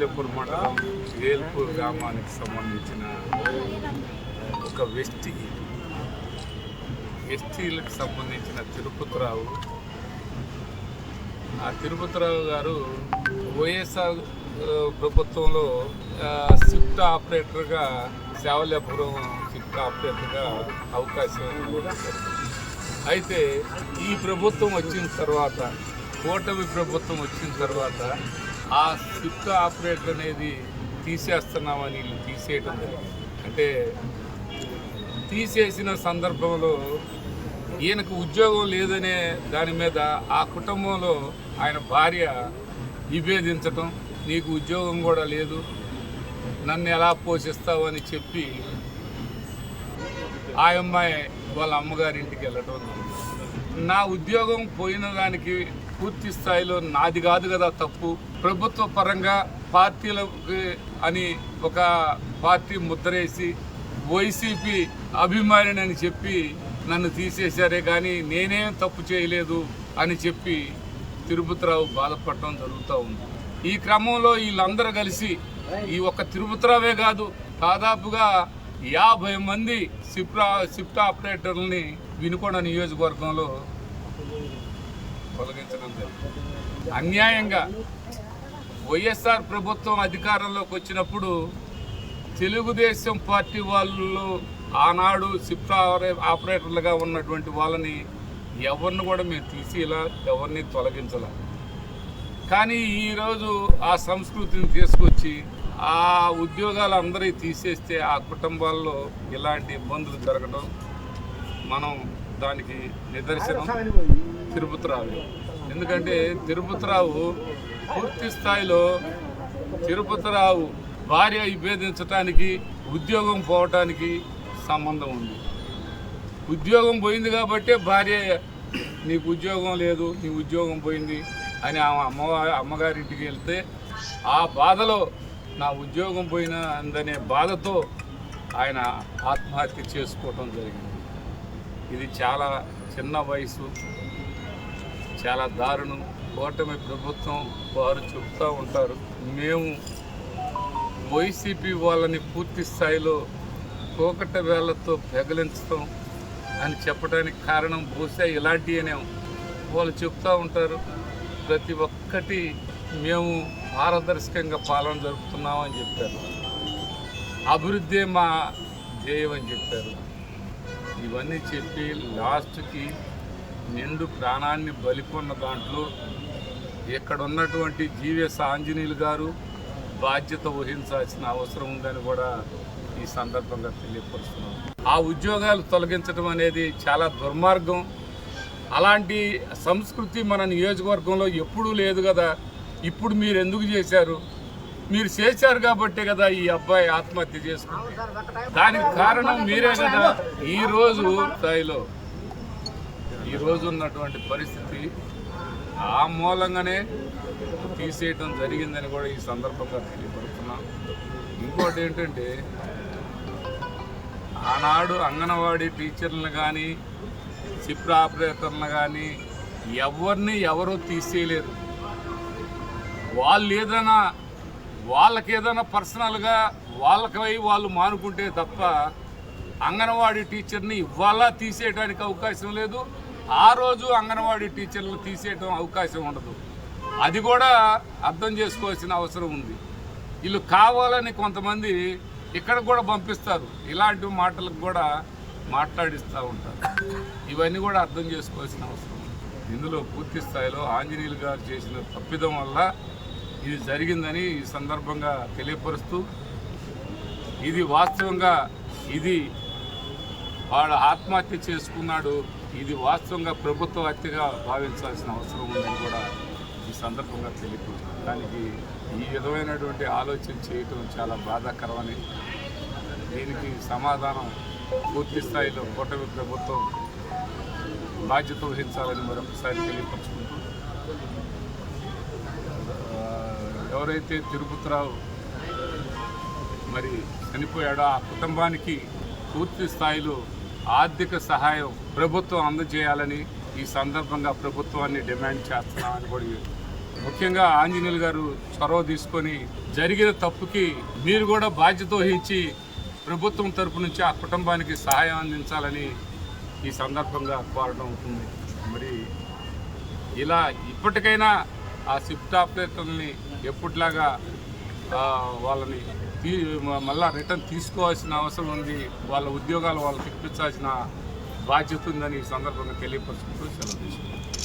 లేపూర్ మండలం ఏల్పూర్ గ్రామానికి సంబంధించిన ఒక వ్యక్తి. ఎస్టీలకు సంబంధించిన తిరుపతిరావు. ఆ తిరుపతిరావు గారు వైఎస్ఆర్ ప్రభుత్వంలో ఆ, షిఫ్ట్ ఆపరేటర్గా సేవలేపురం షిఫ్ట్ ఆపరేటర్గా అవకాశం అయితే ఈ ప్రభుత్వం వచ్చిన తర్వాత కూటమి ప్రభుత్వం వచ్చిన తర్వాత ఆ స్విఫ్ట్ ఆపరేటర్ అనేది తీసేస్తున్నామని వీళ్ళు తీసేయటం అంటే తీసేసిన సందర్భంలో ఈయనకు ఉద్యోగం లేదనే దాని మీద ఆ కుటుంబంలో ఆయన భార్య నిభేదించటం నీకు ఉద్యోగం కూడా లేదు నన్ను ఎలా పోషిస్తావు? అని చెప్పి ఆ అమ్మాయి వాళ్ళ అమ్మగారింటికి వెళ్ళటం నా ఉద్యోగం పోయిన దానికి పూర్తి స్థాయిలో నాది కాదు కదా తప్పు. ప్రభుత్వ పరంగా పార్టీలకి అని ఒక పార్టీ ముద్రేసి వైసీపీ అభిమానిని అని చెప్పి నన్ను తీసేశారే కానీ నేనేం తప్పు చేయలేదు అని చెప్పి తిరుపతిరావు బాధపడటం జరుగుతూ ఉంది. ఈ క్రమంలో వీళ్ళందరూ కలిసి ఈ ఒక్క తిరుపతిరావే కాదు దాదాపుగా యాభై మంది షిఫ్ట్ షిఫ్ట్ ఆపరేటర్లని వినుకొండ నియోజకవర్గంలో తొలగించడం జరిగింది అన్యాయంగా వైఎస్ఆర్ ప్రభుత్వం అధికారంలోకి వచ్చినప్పుడు తెలుగుదేశం పార్టీ వాళ్ళు ఆనాడు షిఫ్ట్ ఆపరేటర్లుగా ఉన్నటువంటి వాళ్ళని ఎవరిని కూడా మేము తీసేలా ఎవరిని తొలగించలే. కానీ ఈరోజు ఆ సంస్కృతిని తీసుకొచ్చి ఆ ఉద్యోగాలు అందరికీ తీసేస్తే ఆ కుటుంబాల్లో ఇలాంటి ఇబ్బందులు జరగడం మనం దానికి నిదర్శనం తిరుపతిరావు. ఎందుకంటే తిరుపతిరావు పూర్తి స్థాయిలో తిరుపతిరావు భార్య విభేదించడానికి ఉద్యోగం పోవటానికి సంబంధం ఉంది. ఉద్యోగం పోయింది కాబట్టే భార్య నీకు ఉద్యోగం లేదు నీ ఉద్యోగం పోయింది అని ఆమె అమ్మ అమ్మగారింటికి వెళ్తే ఆ బాధలో నా ఉద్యోగం పోయినందనే బాధతో ఆయన ఆత్మహత్య చేసుకోవటం జరిగింది. ఇది చాలా చిన్న వయసు చాలా దారుణం. కూటమి ప్రభుత్వం వారు చెప్తూ ఉంటారు మేము వైసీపీ వాళ్ళని పూర్తి స్థాయిలో కోకట వేళ్ళతో పెగలించడం అని చెప్పడానికి కారణం బహుశా ఇలాంటివనే వాళ్ళు చెప్తూ ఉంటారు. ప్రతి ఒక్కటి మేము పారదర్శకంగా పాలన జరుపుతున్నామని చెప్పారు. అభివృద్ధి మా ధ్యేయం అని చెప్పారు. ఇవన్నీ చెప్పి లాస్ట్కి నిండు ప్రాణాన్ని బలికొన్న దాంట్లో ఇక్కడ ఉన్నటువంటి జీవీఎస్ ఆంజనేయులు గారు బాధ్యత వహించాల్సిన అవసరం ఉందని కూడా ఈ సందర్భంగా తెలియపరుస్తున్నాం. ఆ ఉద్యోగాలు తొలగించడం అనేది చాలా దుర్మార్గం. అలాంటి సంస్కృతి మన నియోజకవర్గంలో ఎప్పుడూ లేదు కదా. ఇప్పుడు మీరు ఎందుకు చేశారు? మీరు చేశారు కాబట్టే కదా ఈ అబ్బాయి ఆత్మహత్య చేసుకుంది. దానికి కారణం మీరే కదా. ఈ రోజు స్థాయిలో ఈ రోజు ఉన్నటువంటి పరిస్థితి ఆ మూలంగానే తీసేయటం జరిగిందని కూడా ఈ సందర్భంగా తెలియపడుతున్నాం ఇంకోటి ఏంటంటే ఆనాడు అంగన్వాడీ టీచర్లను కానీ చిప్ర ఆపరేటర్లను కానీ ఎవరిని ఎవరూ తీసేయలేరు వాళ్ళు ఏదైనా వాళ్ళకి ఏదైనా పర్సనల్గా వాళ్ళకై వాళ్ళు మానుకుంటే తప్ప అంగన్వాడీ టీచర్ని ఇవాళ తీసేయడానికి అవకాశం లేదు. ఆ రోజు అంగన్వాడీ టీచర్లు తీసేయడం అవకాశం ఉండదు. అది కూడా అర్థం చేసుకోవాల్సిన అవసరం ఉంది. వీళ్ళు కావాలని కొంతమంది ఇక్కడ కూడా పంపిస్తారు. ఇలాంటి మాటలకు కూడా మాట్లాడిస్తూ ఉంటారు. ఇవన్నీ కూడా అర్థం చేసుకోవాల్సిన అవసరం ఉంది. ఇందులో పూర్తి స్థాయిలో ఆంజనేయులు గారు చేసిన తప్పిదం వల్ల ఇది జరిగిందని ఈ సందర్భంగా తెలియపరుస్తూ ఇది వాస్తవంగా ఇది వాడు ఆత్మహత్య చేసుకున్నాడు ఇది వాస్తవంగా ప్రభుత్వ హత్యగా భావించాల్సిన అవసరం ఉందని కూడా ఈ సందర్భంగా తెలియపరుస్తుంది దానికి ఈ విధమైనటువంటి ఆలోచన చేయటం చాలా బాధాకరమని దీనికి సమాధానం పూర్తి స్థాయిలో కూటమి ప్రభుత్వం బాధ్యత వహించాలని మరొకసారి తెలియపరుచుకుంటూ ఎవరైతే తిరుపతిరావు మరి చనిపోయాడో ఆ కుటుంబానికి పూర్తి స్థాయిలో ఆర్థిక సహాయం ప్రభుత్వం అందజేయాలని ఈ సందర్భంగా ప్రభుత్వాన్ని డిమాండ్ చేస్తున్నామని కూడా ముఖ్యంగా ఆంజనేయులు గారు చొరవ తీసుకొని జరిగిన తప్పుకి మీరు కూడా బాధ్యత వహించి ప్రభుత్వం తరపు నుంచి ఆ కుటుంబానికి సహాయం అందించాలని ఈ సందర్భంగా కోరడం అవుతుంది. మరి ఇలా ఇప్పటికైనా ఆ షిఫ్ట్ ఆపరేటర్ని ఎప్పటిలాగా వాళ్ళని తీ మళ్ళీ మళ్ళా రిటర్న్ తీసుకోవాల్సిన అవసరం ఉంది. వాళ్ళ ఉద్యోగాలు వాళ్ళకి ఇప్పించాల్సిన బాధ్యత ఉందని ఈ సందర్భంగా తెలియపరుచుకుంటూ సెలవు తీసుకున్నాను